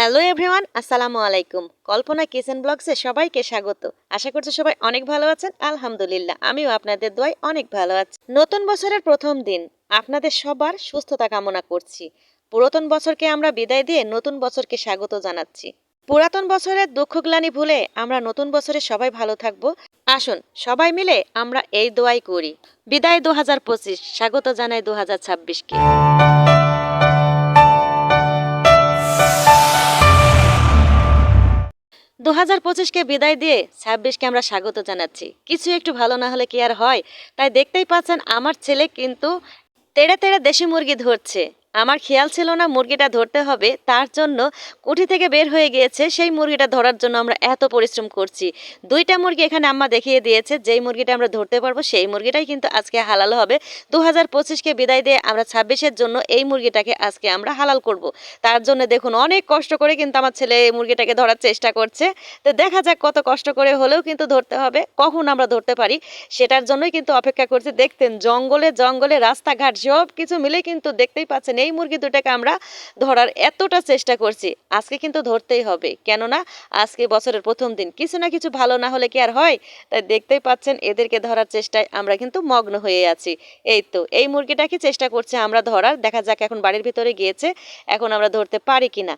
Hello everyone আসসালামু আলাইকুম কল্পনা kitchen ব্লগসে সবাইকে স্বাগত। আশা করছি সবাই অনেক ভালো আছেন। আলহামদুলিল্লাহ, আমিও আপনাদের দোয়ায় অনেক ভালো আছি। নতুন বছরের প্রথম দিন। আপনাদের সবার সুস্থতা কামনা করছি। পুরাতন বছরকে আমরা বিদায় দিয়ে নতুন বছরকে স্বাগত জানাচ্ছি। পুরাতন বছরের দুঃখ গ্লানি ভুলে আমরা নতুন বছরে সবাই ভালো থাকব। আসুন, সবাই মিলে আমরা এই দোয়াই করি। বিদায় দু হাজার পঁচিশ, স্বাগত জানাই দু হাজার ছাব্বিশকে। দু হাজার পঁচিশকে বিদায় দিয়ে ছাব্বিশকে আমরা স্বাগত জানাচ্ছি। কিছু একটু ভালো না হলে কি আর হয়? তাই দেখতেই পাচ্ছেন আমার ছেলে কিন্তু তেড়ে তেড়ে দেশি মুরগি ধরছে। আমার খেয়াল ছিল না মুরগিটা ধরতে হবে, তার জন্য কুঠি থেকে বের হয়ে গিয়েছে, সেই মুরগিটা ধরার জন্য আমরা এত পরিশ্রম করছি। দুইটা মুরগি এখানে আম্মা দেখিয়ে দিয়েছে, যেই মুরগিটা আমরা ধরতে পারব সেই মুরগিটাই কিন্তু আজকে হালাল হবে। দু হাজার পঁচিশকে বিদায় দিয়ে আমরা ছাব্বিশের জন্য এই মুরগিটাকে আজকে আমরা হালাল করব। তার জন্য দেখুন অনেক কষ্ট করে কিন্তু আমার ছেলে এই মুরগিটাকে ধরার চেষ্টা করছে। তো দেখা যাক কত কষ্ট করে হলেও কিন্তু ধরতে হবে, কখন আমরা ধরতে পারি, সেটার জন্যই কিন্তু অপেক্ষা করছে। দেখতেন জঙ্গলে জঙ্গলে রাস্তাঘাট সব কিছু মিলে কিন্তু দেখতেই পাচ্ছেন এই মুরগি দুটাকে আমরা ধরার এতটা চেষ্টা করছি, আজকে কিন্তু ধরতেই হবে। কেননা, আজকে বছরের প্রথম দিন, কিছু না কিছু ভালো না হলে কি আর হয়? তাই দেখতেই পাচ্ছেন, এদেরকে ধরার চেষ্টায় আমরা কিন্তু মগ্ন হয়ে আছি। এই তো, এই মুরগিটাকে চেষ্টা করছে আমরা ধরার? দেখা যাক এখন বাড়ির ভিতরে গিয়েছে, এখন আমরা ধরতে পারি কিনা।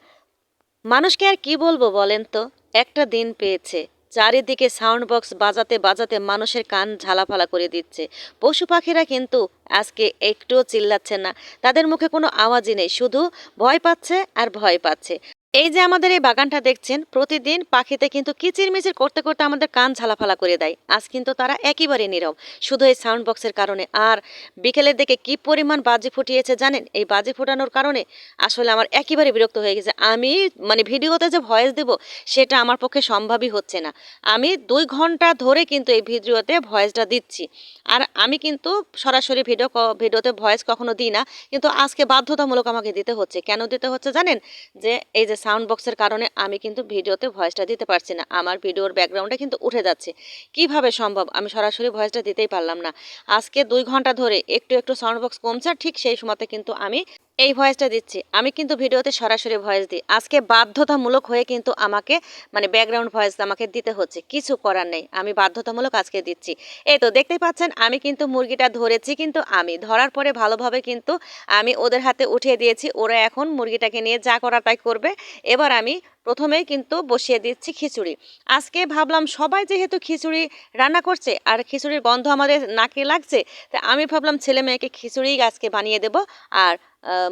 মানুষকে আর কি বলব বলেন তো? একটা দিন পেয়েছে। চারিদিকে সাউন্ড বক্স বাজাতে বাজাতে মানুষের কান ঝালাফালা করে দিচ্ছে। পশু পাখিরা কিন্তু আজকে একটুও চিল্লাচ্ছে না। তাদের মুখে কোনো আওয়াজই নেই। শুধু ভয় পাচ্ছে আর ভয় পাচ্ছে। এই যে আমাদের এই বাগানটা দেখছেন, প্রতিদিন পাখিতে কিন্তু কিচিরমিচির করতে করতে আমাদের কান ঝালাফালা করে দেয়। আজ কিন্তু তারা একেবারে নীরব। শুধু এই সাউন্ড বক্সের কারণে। আর বিকেলের দিকে কি পরিমাণ বাজি ফুটিয়েছে জানেন? এই বাজি ফোটানোর কারণে আসলে আমার একেবারে বিরক্ত হয়ে গেছে। আমি মানে ভিডিওতে যে ভয়েস দেব, সেটা আমার পক্ষে সম্ভবই হচ্ছে না। আমি দুই ঘণ্টা ধরে কিন্তু এই ভিডিওতে ভয়েসটা দিচ্ছি। আর আমি কিন্তু সরাসরি ভিডিও ভিডিওতে ভয়েস কখনো দিই না। কিন্তু আজকে বাধ্যতামূলক আমাকে দিতে হচ্ছে। কেন দিতে হচ্ছে জানেন? যে এই যে সাউন্ড বক্সের কারণে আমি কিন্তু ভিডিওতে ভয়েসটা দিতে পারছি না। আমার ভিডিওর ব্যাকগ্রাউন্ডে কিন্তু উঠে যাচ্ছে। কীভাবে সম্ভব? আমি সরাসরি ভয়েসটা দিতেই পারলাম না। আজকে দুই ঘণ্টা ধরে একটু একটু সাউন্ড বক্স কমছে, ঠিক সেই সময়তে কিন্তু আমি এই ভয়েসটা দিচ্ছি। আমি কিন্তু ভিডিওতে সরাসরি ভয়েস দিই। আজকে বাধ্যতামূলক হয়ে কিন্তু আমাকে মানে ব্যাকগ্রাউন্ড ভয়েস আমাকে দিতে হচ্ছে। কিছু করার নেই। আমি বাধ্যতামূলক আজকে দিচ্ছি। এই তো দেখতেই পাচ্ছেন, আমি কিন্তু মুরগিটা ধরেছি কিন্তু আমি। ধরার পরে ভালোভাবে কিন্তু আমি ওদের হাতে উঠিয়ে দিয়েছি। ওরা এখন মুরগিটাকে নিয়ে যা করা তাই করবে। এবার আমি প্রথমেই কিন্তু বসিয়ে দিচ্ছি খিচুড়ি। আজকে ভাবলাম সবাই যেহেতু খিচুড়ি রান্না করছে আর খিচুড়ির গন্ধ আমাদের নাকে লাগছে, তা আমি ভাবলাম ছেলে মেয়েকে খিচুড়ি আজকে বানিয়ে দেব আর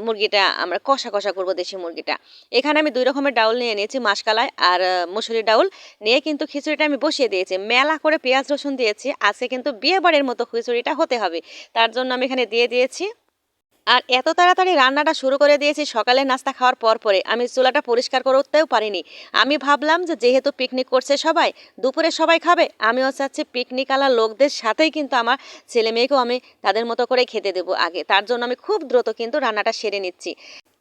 মুরগিটা আমরা কষা কষা করব দেশি মুরগিটা। এখানে আমি দুই রকমের ডাউল নিয়ে নিয়েছি মাসকালাই আর মুসুরি ডাউল। নিয়ে কিন্তু খিচুড়িটা আমি বসিয়ে দিয়েছি। মেলা করে পেঁয়াজ রসুন দিয়েছি। আজকে কিন্তু বিয়ে বাড়ির মতো খিচুড়িটা হতে হবে। তার জন্য আমি এখানে দিয়ে দিয়েছি আর এত তাড়াতাড়ি রান্নাটা শুরু করে দিয়েছি সকালে নাস্তা খাওয়ার পর পরে। আমি চুলাটা পরিষ্কার করে উঠতেও পারিনি। আমি ভাবলাম যে যেহেতু পিকনিক করছে সবাই, দুপুরে সবাই খাবে, আমিও চাচ্ছি পিকনিক আলা লোকদের সাথেই কিন্তু আমার ছেলে মেয়েকেও আমি তাদের মতো করে খেতে দেবো আগে। তার জন্য আমি খুব দ্রুত কিন্তু রান্নাটা সেরে নিচ্ছি।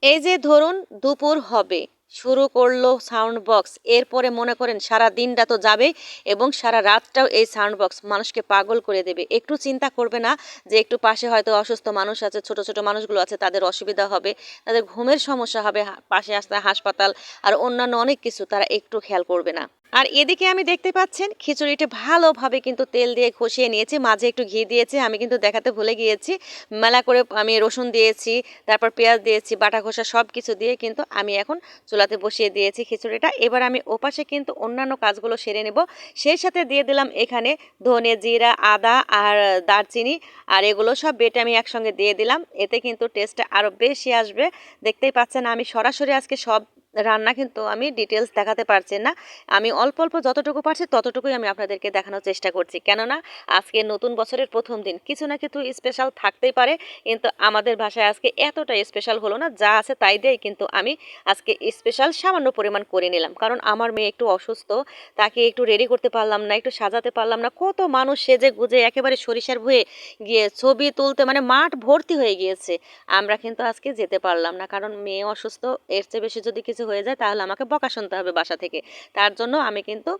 এই যে ধরুন দুপুর হবে শুরু করল সাউন্ড বক্স এরপরে মনে করেন সারা দিনটা তো যাবে এবং সারা রাতটাও এই সাউন্ড বক্স মানুষকে পাগল করে দেবে। একটু চিন্তা করবে না যে একটু পাশে হয়তো অসুস্থ মানুষ আছে, ছোট ছোট মানুষগুলো আছে, তাদের অসুবিধা হবে, তাদের ঘুমের সমস্যা হবে পাশে আসতে হাসপাতাল আর অন্যান্য অনেক কিছু তারা একটু খেয়াল করবে না। আর এদিকে আমি দেখতে পাচ্ছেন, খিচুড়িটা ভালোভাবে কিন্তু তেল দিয়ে কষিয়ে নিয়েছি, মাঝে একটু ঘি দিয়েছি, আমি কিন্তু দেখাতে ভুলে গিয়েছি। মেলা করে আমি রসুন দিয়েছি, তারপর পেঁয়াজ দিয়েছি, বাটা ঘষা সব কিছু দিয়ে কিন্তু আমি এখন চুলাতে বসিয়ে দিয়েছি খিচুড়িটা। এবার আমি ওপাশে কিন্তু অন্যান্য কাজগুলো সেরে নেব। সেই সাথে দিয়ে দিলাম এখানে ধনে জিরা, আদা আর দারচিনি, আর এগুলো সব বেটে আমি একসঙ্গে দিয়ে দিলাম। এতে কিন্তু টেস্টটা আরও বেশি আসবে। দেখতেই পাচ্ছেন আমি সরাসরি আজকে সব রান্না কিন্তু আমি ডিটেলস দেখাতে পারছি না। আমি অল্প অল্প যতটুকু পারছি ততটুকুই আমি আপনাদেরকে দেখানোর চেষ্টা করছি। কেননা আজকে নতুন বছরের প্রথম দিন, কিছু না কিছু স্পেশাল থাকতেই পারে। কিন্তু আমাদের ভাষায় আজকে এতটা স্পেশাল হলো না, যা আছে তাই দিয়েই কিন্তু আমি আজকে স্পেশাল সামান্য পরিমাণ করে নিলাম। কারণ আমার মেয়ে একটু অসুস্থ, তাকে একটু রেডি করতে পারলাম না, একটু সাজাতে পারলাম না। কত মানুষ সেজে গুজে একেবারে সরিষার ভুয়ে গিয়ে ছবি তুলতে মানে মাঠ ভর্তি হয়ে গিয়েছে। আমরা কিন্তু আজকে যেতে পারলাম না। কারণ মেয়ে অসুস্থ, এর চেয়ে বেশি যদি কিছু হয়ে যায়, তাহলে আমাকে বকা শুনতে হবে বাসা থেকে। তার জন্য আমি কিন্তু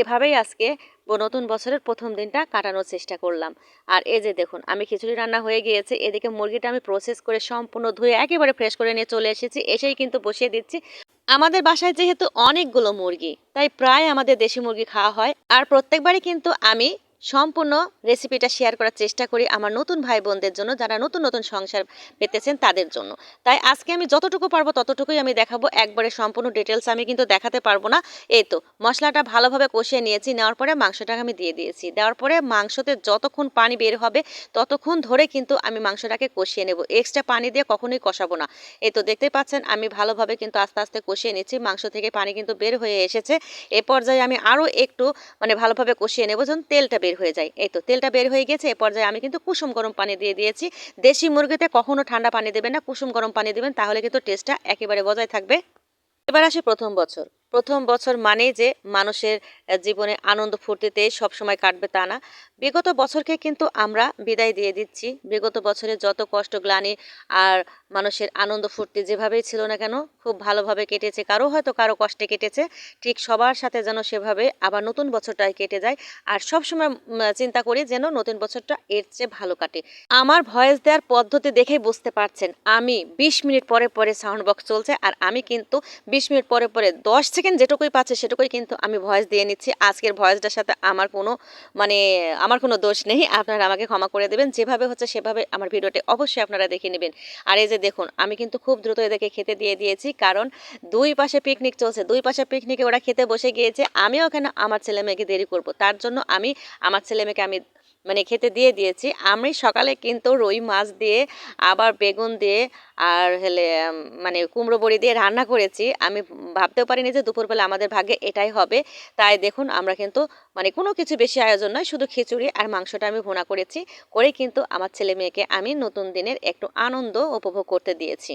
এভাবেই আজকে নতুন বছরের প্রথম দিনটা কাটানোর চেষ্টা করলাম। আর এই যে দেখুন, আমি খিচুড়ি রান্না হয়ে গিয়েছে, এদিকে মুরগিটা আমি প্রসেস করে সম্পূর্ণ ধুয়ে একেবারে ফ্রেশ করে নিয়ে চলে এসেছি, এসেই কিন্তু বসিয়ে দিচ্ছি। আমাদের বাসায় যেহেতু অনেকগুলো মুরগি, তাই প্রায় আমাদের দেশি মুরগি খাওয়া হয়। আর প্রত্যেকবারই কিন্তু আমি সম্পূর্ণ রেসিপিটা শেয়ার করার চেষ্টা করি আমার নতুন ভাই বোনদের জন্য, যারা নতুন নতুন সংসার পেতেছেন তাদের জন্য। তাই আজকে আমি যতটুকু পারব ততটুকুই আমি দেখাবো। একবারে সম্পূর্ণ ডিটেলস আমি কিন্তু দেখাতে পারব না। এই তো, মশলাটা ভালোভাবে কষিয়ে নিয়েছি, নেওয়ার পরে মাংসটাকে আমি দিয়ে দিয়েছি। দেওয়ার পরে মাংসতে যতক্ষণ পানি বের হবে, ততক্ষণ ধরে কিন্তু আমি মাংসটাকে কষিয়ে নেব। এক্সট্রা পানি দিয়ে কখনোই কষাবো না। এই তো দেখতে পাচ্ছেন, আমি ভালোভাবে কিন্তু আস্তে আস্তে কষিয়ে নিচ্ছি। মাংস থেকে পানি কিন্তু বের হয়ে এসেছে। এ পর্যায়ে আমি আরও একটু মানে ভালোভাবে কষিয়ে নেব, যেন তেলটা বের হয়ে যায়। এই তো তেলটা বের হয়ে গেছে, এ পর্যায়ে আমি কিন্তু কুসুম গরম পানি দিয়ে দিয়েছি। দেশি মুরগিতে কখনো ঠান্ডা পানি দেবেন না, কুসুম গরম পানি দেবেন, তাহলে কিন্তু টেস্টটা একেবারে বজায় থাকবে। এবার আসে প্রথম বছর। প্রথম বছর মানেই যে মানুষের জীবনে আনন্দ ফুর্তিতে সবসময় কাটবে তা না। বিগত বছরকে কিন্তু আমরা বিদায় দিয়ে দিচ্ছি। বিগত বছরে যত কষ্ট, গ্লানি আর মানুষের আনন্দ ফুর্তি যেভাবেই ছিল না কেন, খুব ভালোভাবে কেটেছে। কারও হয়তো কারও কষ্টে কেটেছে, ঠিক সবার সাথে যেন সেভাবে আবার নতুন বছরটাই কেটে যায়। আর সবসময় চিন্তা করি যেন নতুন বছরটা এর চেয়ে ভালো কাটে। আমার ভয়েস দেওয়ার পদ্ধতি দেখেই বুঝতে পারছেন, আমি বিশ মিনিট পরে পরে সাউন্ড বক্স চলছে। আর আমি কিন্তু বিশ মিনিট পরে পরে দশ সেকেন্ড যেটুকুই পাচ্ছে সেটুকুই কিন্তু আমি ভয়েস দিয়ে নিচ্ছি। আজকের ভয়েসটার সাথে আমার কোনো মানে আমার কোনো দোষ নেই। আপনারা আমাকে ক্ষমা করে দেবেন। যেভাবে হচ্ছে সেভাবে আমার ভিডিওটি অবশ্যই আপনারা দেখে নেবেন। আর এই যে দেখুন, আমি কিন্তু খুব দ্রুত এদেরকে খেতে দিয়ে দিয়েছি। কারণ দুই পাশে পিকনিক চলছে। দুই পাশে পিকনিকে ওরা খেতে বসে গিয়েছে। আমিও ওখানে আমার ছেলে মেয়েকে দেরি করব? তার জন্য আমি, আমার ছেলে মেয়েকে আমি মানে খেতে দিয়ে দিয়েছি। আমি সকালে কিন্তু রুই মাছ দিয়ে, আবার বেগুন দিয়ে, আর হলে মানে কুমড়ো বড়ি দিয়ে রান্না করেছি। আমি ভাবতেও পারিনি যে দুপুরবেলা আমাদের ভাগ্যে এটাই হবে। তাই দেখুন, আমরা কিন্তু মানে কোনো কিছু বেশি আয়োজন নয়, শুধু খিচুড়ি আর মাংসটা আমি ভুনা করেছি। করে কিন্তু আমার ছেলে মেয়েকে আমি নতুন দিনের একটু আনন্দ উপভোগ করতে দিয়েছি।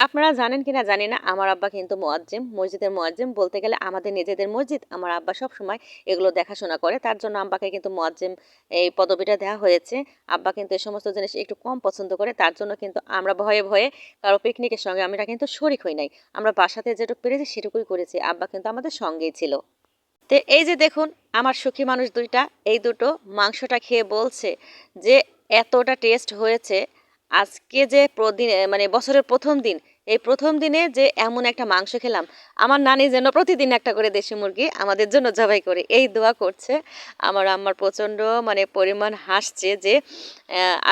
আপনারা জানেন কিনা জানি না। আমার আব্বা কিন্তু মোয়াজ্জেম। মসজিদের মোয়াজ্জেম বলতে গেলে আমাদের নিজেদের মসজিদ। আমার আব্বা সব সময় এগুলো দেখাশোনা করে। তার জন্য আব্বাকে কিন্তু মোয়াজ্জেম এই পদবিটা দেওয়া হয়েছে। আব্বা কিন্তু এই সমস্ত জিনিস একটু কম পছন্দ করে। তার জন্য কিন্তু আমরা ভয়ে ভয়ে কারও পিকনিকের সঙ্গে আমরা কিন্তু শরিক হই নাই। আমরা বাসাতে যেটুকু পেরেছি সেটুকুই করেছি। আব্বা কিন্তু আমাদের সঙ্গেই ছিল। তো এই যে দেখুন, আমার সুখী মানুষ দুইটা। এই দুটো মাংসটা খেয়ে বলছে যে, এতটা টেস্ট হয়েছে আজকে যে মানে বছরের প্রথম দিন এই প্রথম দিনে যে এমন একটা মাংস খেলাম, আমার নানি যেন প্রতিদিন একটা করে দেশি মুরগি আমাদের জন্য জবাই করে। এই দোয়া করছে। আমার আম্মার প্রচণ্ড মানে পরিমাণ হাসছে যে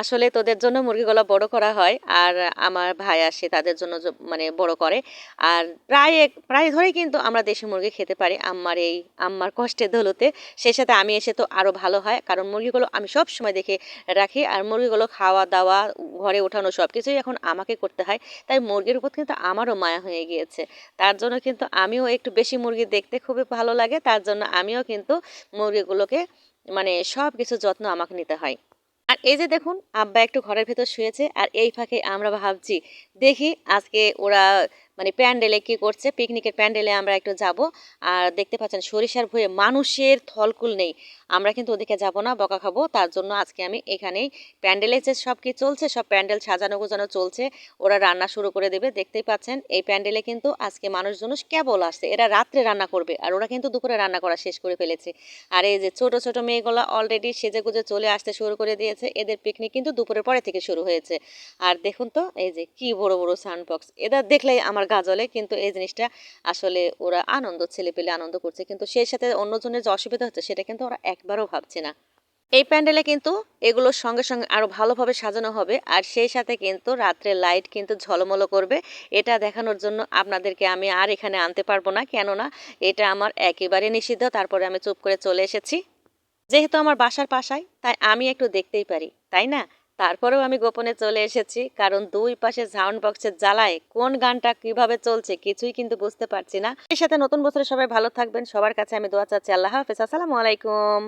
আসলে তোদের জন্য মুরগিগুলো বড় করা হয় আর আমার ভাই আসে তাদের জন্য মানে বড় করে। আর প্রায় প্রায় ধরেই কিন্তু আমরা দেশি মুরগি খেতে পারি আম্মার এই, আম্মার কষ্টের দৌলতে। সেই সাথে আমি এসে তো আরও ভালো হয়, কারণ মুরগিগুলো আমি সব সময় দেখে রাখি আর মুরগিগুলো খাওয়া দাওয়া, ঘরে ওঠানো সব কিছুই এখন আমাকে করতে হয়। তাই মুরগির উপর কিন্তু আমারও মায়া হয়ে গিয়েছে। তার জন্য কিন্তু আমিও একটু বেশি মুরগি দেখতে খুবই ভালো লাগে। তার জন্য আমিও কিন্তু মুরগিগুলোকে মানে সব কিছু যত্ন আমাকে নিতে হয়। আর এই যে দেখুন, আব্বা একটু ঘরের ভেতর শুয়েছে, আর এই ফাঁকে আমরা ভাবছি, দেখি আজকে ওরা মানে প্যান্ডেলে কি করছে? পিকনিকের প্যান্ডেলে আমরা একটু যাব। আর দেখতে পাচ্ছেন সরিষার ভয়ে মানুষের থলকুল নেই। আমরা কিন্তু ওদিকে যাব না, বকা খাব। তার জন্য আজকে আমি এখানেই প্যান্ডেলে যে সব কি চলছে, সব প্যান্ডেল সাজানো গোছানো চলছে, ওরা রান্না শুরু করে দেবে। দেখতেই পাচ্ছেন, এই প্যান্ডেলে কিন্তু আজকে মানুষজন কেবল আসছে। এরা রাত্রে রান্না করবে আর ওরা কিন্তু দুপুরে রান্না করা শেষ করে ফেলেছে। আর এই যে ছোট ছোট মেয়েগুলো অলরেডি সেজে গুজে চলে আসতে শুরু করে দিয়েছে। এদের পিকনিক কিন্তু দুপুরের পরে থেকে শুরু হয়েছে। আর দেখুন তো, এই যে কি বড় বড় সাউন্ড বক্স এদের দেখলেই আমার গা জ্বলে কিন্তু এই জিনিসটা আসলে ওরা আনন্দ ছেলে পেলে আনন্দ করছে। কিন্তু সেই সাথে অন্যজনের যে অসুবিধা হচ্ছে, সেটা কিন্তু ওরা একবারও ভাবছে না। এই প্যান্ডেলে কিন্তু এগুলোর সঙ্গে সঙ্গে আরও ভালোভাবে সাজানো হবে। আর সেই সাথে কিন্তু রাত্রে লাইট কিন্তু ঝলমলো করবে। এটা দেখানোর জন্য আপনাদেরকে আমি আর এখানে আনতে পারব না। কেননা এটা আমার একেবারে নিষিদ্ধ। তারপরে আমি চুপ করে চলে এসেছি। যেহেতু আমার বাসার পাশায়, তাই আমি একটু দেখতেই পারি। তাই না? তারপরেও আমি গোপনে চলে এসেছি, কারণ দুই পাশে সাউন্ড বক্সের জ্বালায় কোন গানটা কীভাবে চলছে কিছুই কিন্তু বুঝতে পারছি না। এর সাথে নতুন বছরে সবাই ভালো থাকবেন, সবার কাছে আমি দোয়া চাচ্ছি, আল্লাহ হাফেজ, আসসালামু আলাইকুম।